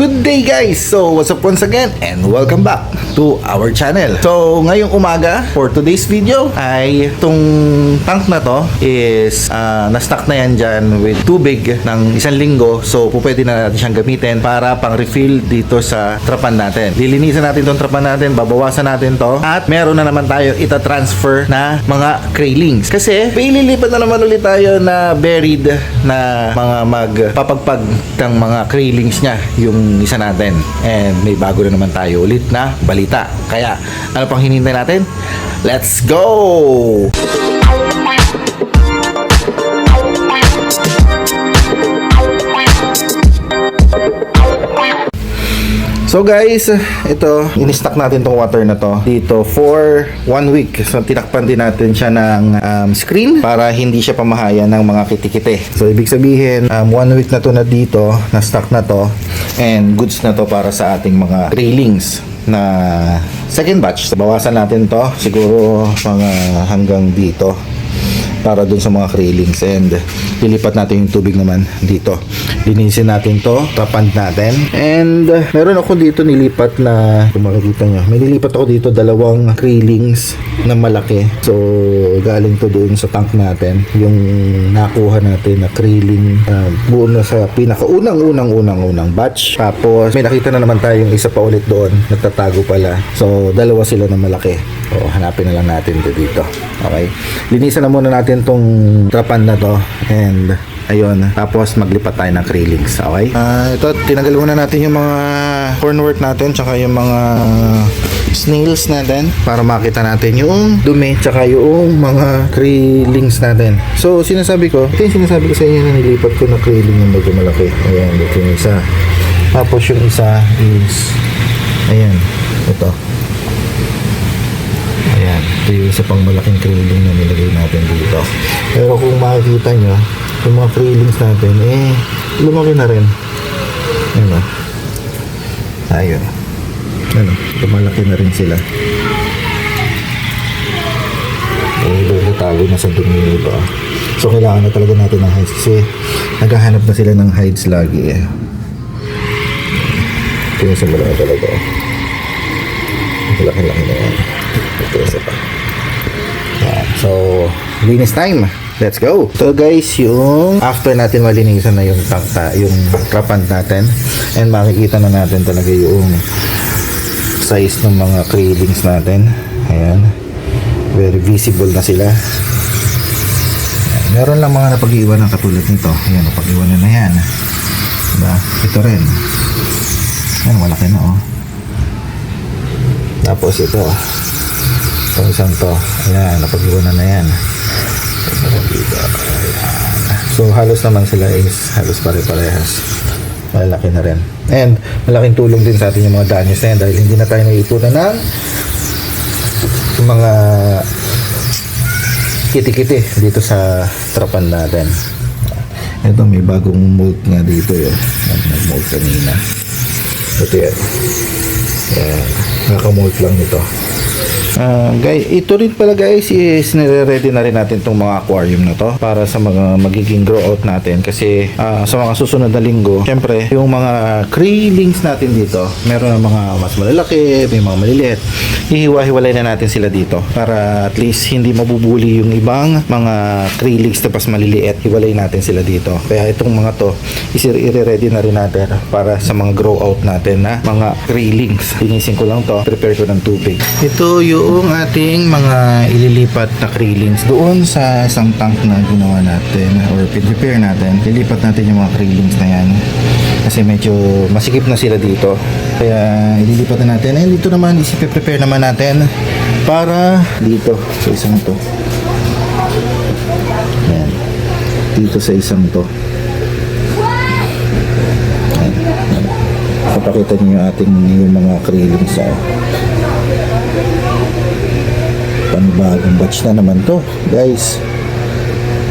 Good day guys! So what's up once again and welcome back to our channel. So ngayong umaga for today's video ay itong tank na to is uh, na-stock na yan dyan with tubig ng isang linggo. So pupwede na natin siyang gamitin para pang refill dito sa trapan natin. Lilinisan natin itong trapan natin, babawasan natin to at meron na naman tayo ita-transfer na mga krailings. Kasi may ililipat na naman ulit tayo na buried na mga magpapagpag ng mga krailings niya yung isa natin. And may bago na naman tayo ulit na balita. Kaya, ano pang hinintay natin? Let's go! So guys, ito, in-stock natin tong water na to dito for one week. So tinakpan din natin siya ng um, screen para hindi siya pamahaya ng mga kitikite. So ibig sabihin, um, one week na to na dito, na stock na to, and goods na to para sa ating mga railings na second batch. So, bawasan natin to, siguro mga hanggang dito para dun sa mga railings. And lilipat natin yung tubig naman dito. Linisin natin to tapand natin. And uh, meron ako dito nilipat na kung makikita nyo may nilipat ako dito dalawang railings na malaki. So galing to doon sa tank natin. Yung nakuha natin na railing uh, buo na sa pinakaunang unang unang unang batch. Tapos may nakita na naman tayong isa pa ulit doon. Nagtatago pala. So dalawa sila na malaki. So hanapin na lang natin to dito. Okay? Linisan na muna natin tong trapan na to. And ayun. Tapos maglipat tayo ng railings okay? Ah, ito tinanggal muna natin yung mga hornwork natin tsaka yung mga snails natin para makita natin yung dumi tsaka yung mga railings natin. So sinasabi ko ito yung sinasabi ko sa inyo na nilipat ko na railing yung medyo malaki. Ayan ito yung isa. Tapos yung isa is ayan ito ito yung isa pang malaking krailing na nilagay natin dito. Pero kung makikita nyo, yung mga krailings natin, eh, lumaki na rin. Ayan o. Ayun. Ano, lumalaki na rin sila. Eh, lulutago na sa dumi nito. So, kailangan na talaga natin ng hides kasi naghahanap na sila ng hides lagi eh. Yung sa malaki talaga. oh. Laki-laki na yan. Ito. So, linis time. Let's go. So guys, yung after natin malinisan na yung tangta, yung trapant natin and makikita na natin talaga yung size ng mga cravings natin. Ayan. Very visible na sila. Meron lang mga napag-iwan ng katulad nito. Ayan, napag-iwan na yan. Diba? Ito rin. Ayan, malaki na oh. Tapos ito. Itong isang to. Ayan, napag-iwanan na yan. So, halos naman sila is halos pare-parehas. Malaki na rin. And, malaking tulong din sa atin yung mga danyos na yan dahil hindi na tayo naiipunan ng mga kiti-kiti dito sa trapan natin. Ito, may bagong mold nga dito yun. Nag-mold kanina. Ito yan. Ayan. Nakamold lang ito. Ah, guys, ito rin pala guys is nire-ready na rin natin tong mga aquarium na to para sa mga magiging grow out natin kasi ah, sa mga susunod na linggo, syempre yung mga krillings natin dito, meron ng mga mas malalaki, may mga maliliit. Hihiwa-hiwalay na natin sila dito para at least hindi mabubuli yung ibang mga krillings na pas maliliit. Hiwalay natin sila dito. Kaya itong mga to is i-ready na rin natin para sa mga grow out natin na mga krillings. Linisin ko lang to, prepare ko ng tubig. Ito yung ating mga ililipat na krillings doon sa isang tank na ginawa natin or prepare natin. Lilipat natin yung mga krillings na yan kasi medyo masikip na sila dito. Kaya ililipat na natin. And dito naman isip-prepare naman natin para dito sa isang to. Yan. Dito sa isang to. Yan. Yan. Papakita niyo yung ating yung mga krillings sa panibagong batch na naman to. Guys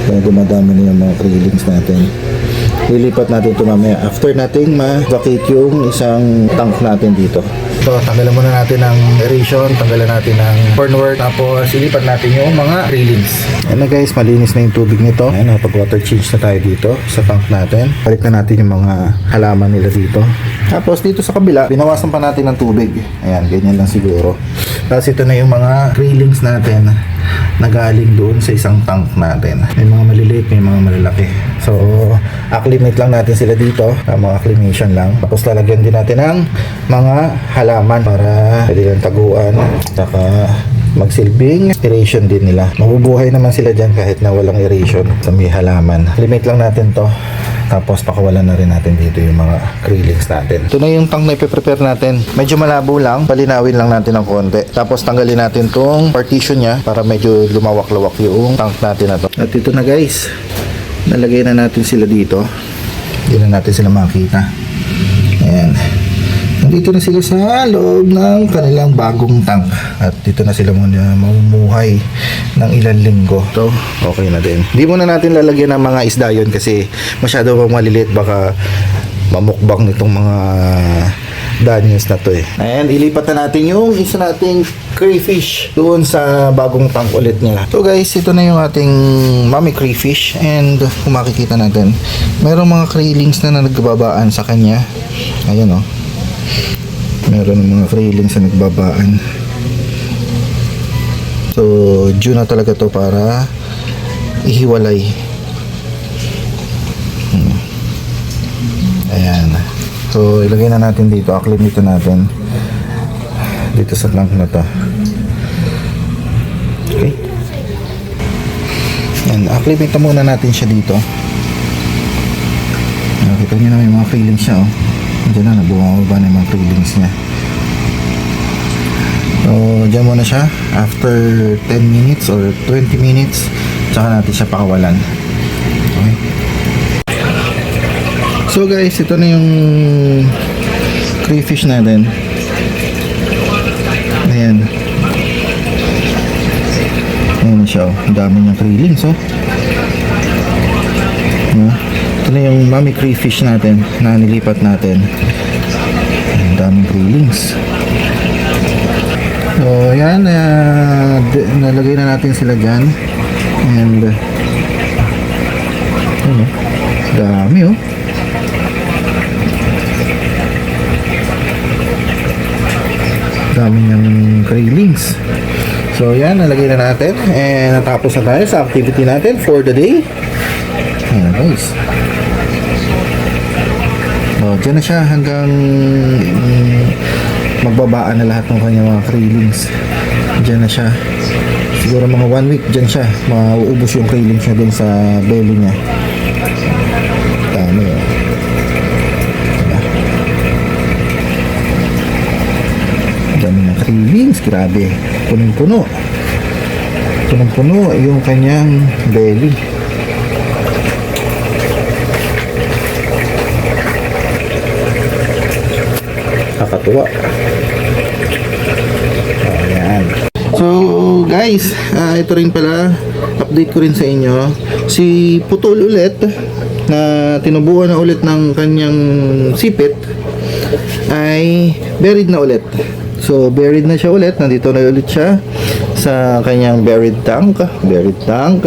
kaya dumadami na yung mga krillings natin. Lilipat natin ito mamaya. After nating ma-vacate yung isang tank natin dito. So, tanggalan muna natin ng aeration, tanggalan natin ng cornwork, tapos ilipat natin yung mga railings. Ayan na guys, malinis na yung tubig nito. Ayan, pag water change na tayo dito sa tank natin. Balik na natin yung mga halaman nila dito. Tapos dito sa kabila, binawasan pa natin ng tubig. Ayan, ganyan lang siguro. Tapos ito na yung mga railings natin na galing doon sa isang tank natin. May mga maliliit, may mga malalaki. So, acclimate lang natin sila dito. Mga acclimation lang. Tapos lalagyan din natin ng mga halaman para pwede lang taguan. Saka magsilbing aeration din nila. Mabubuhay naman sila dyan kahit na walang aeration sa may halaman. Limit lang natin to. Tapos pakawalan na rin natin dito yung mga krillings natin. Ito na yung tank na ipiprepare natin. Medyo malabo lang. Palinawin lang natin ng konti. Tapos tanggalin natin tong partition niya para medyo lumawak-lawak yung tank natin na to. At ito na guys. Nalagay na natin sila dito. Hindi na natin sila makita. Ayan. Nandito na sila sa loob ng kanilang bagong tank. At dito na sila muna mamumuhay ng ilang linggo. So, okay na din. Hindi muna natin lalagyan ng mga isda yun kasi masyado pang maliliit baka mamukbang nitong mga daniels na to eh. And ilipat na natin yung isa nating crayfish doon sa bagong tank ulit nila. So guys, ito na yung ating mommy crayfish and kung makikita natin, mayroong mga kraylings na, na nagbabaan sa kanya. Ayan oh. Meron ng mga kraylings na nagbabaan. So, due na talaga to para ihiwalay. Hmm. Ayan. So, ilagay na natin dito. Acclimate natin. Dito sa tank na to. Okay. Ayan. Acclimate na muna natin siya dito. Nakita nyo na may mga feelings siya. Oh. Diyan na, nabumababa na yung mga feelings niya. So, dyan muna siya. After 10 minutes or 20 minutes, tsaka natin siya pakawalan. Okay. So guys, ito na yung crayfish natin. Ayan. Ayan na siya. oh. Ang dami niyang krillings, oh. Ayan. Ito na yung mami crayfish natin na nilipat natin. Ang daming krillings. So, ayan. Uh, nalagay na natin sila dyan. And, uh, ano, dami, oh. dami niyang railings. So yan, nalagay na natin. And natapos na tayo sa activity natin for the day. Ayan guys. So, dyan na siya hanggang mm, magbabaan na lahat ng kanyang mga railings. Dyan na siya. Siguro mga one week dyan siya. Mauubos yung railings niya dun sa belly niya. Dami oh. dami ng cravings, grabe. Punong-puno. Punong-puno yung kanyang belly. Kakatuwa. Ayan. So, guys, ah, ito rin pala, update ko rin sa inyo. Si Putol ulit, na tinubuan na ulit ng kanyang sipit, ay buried na ulit. So, buried na siya ulit. Nandito na ulit siya sa kanyang buried tank. Buried tank.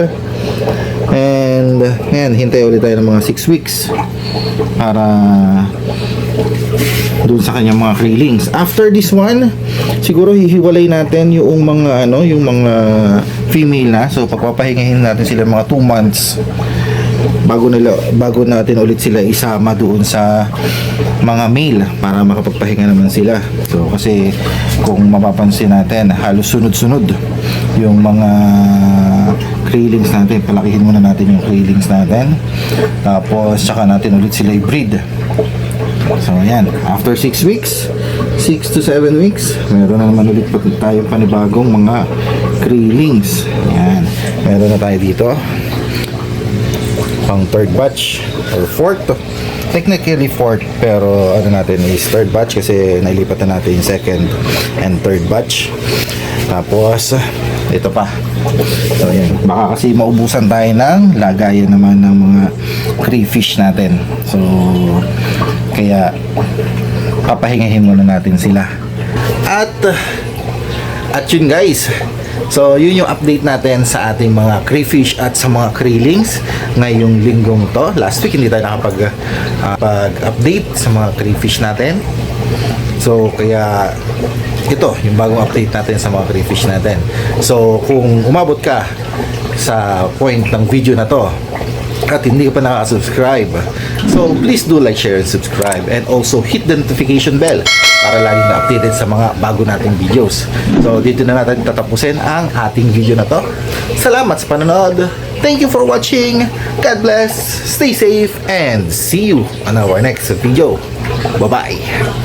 And, ngayon, hintay ulit tayo ng mga 6 weeks para doon sa kanyang mga krillings. After this one, siguro hihiwalay natin yung mga ano, yung mga female na. So pagpapahingahin natin sila mga 2 months bago nila bago natin ulit sila isama doon sa mga male para makapagpahinga naman sila. So kasi kung mapapansin natin, halos sunod-sunod yung mga krillings natin. Palakihin muna natin yung krillings natin. Tapos tsaka natin ulit sila i-breed. So ayan, after 6 weeks, 6 to 7 weeks, meron na naman ulit pa tayong panibagong mga krillings. Ayan, meron na tayo dito. Pang third batch. or fourth. Technically fourth, pero ano natin is third batch kasi nailipat na natin yung second and third batch. Tapos, ito pa. So, yan. Baka kasi maubusan tayo ng lagayan naman ng mga crayfish natin. So, kaya papahingahin muna natin sila. At, at yun guys. So, yun yung update natin sa ating mga crayfish at sa mga krillings ngayong linggong to. Last week hindi tayo nakapag ah, pag-update sa mga crayfish natin. So, kaya ito, yung bagong update natin sa mga crayfish natin. So, kung umabot ka sa point ng video na to at hindi ka pa nakaka-subscribe, so please do like, share, and subscribe. And also hit the notification bell para lagi na updated sa mga bago nating videos. So, dito na natin tatapusin ang ating video na to. Salamat sa panonood. Thank you for watching. God bless. Stay safe and see you on our next video. Bye-bye.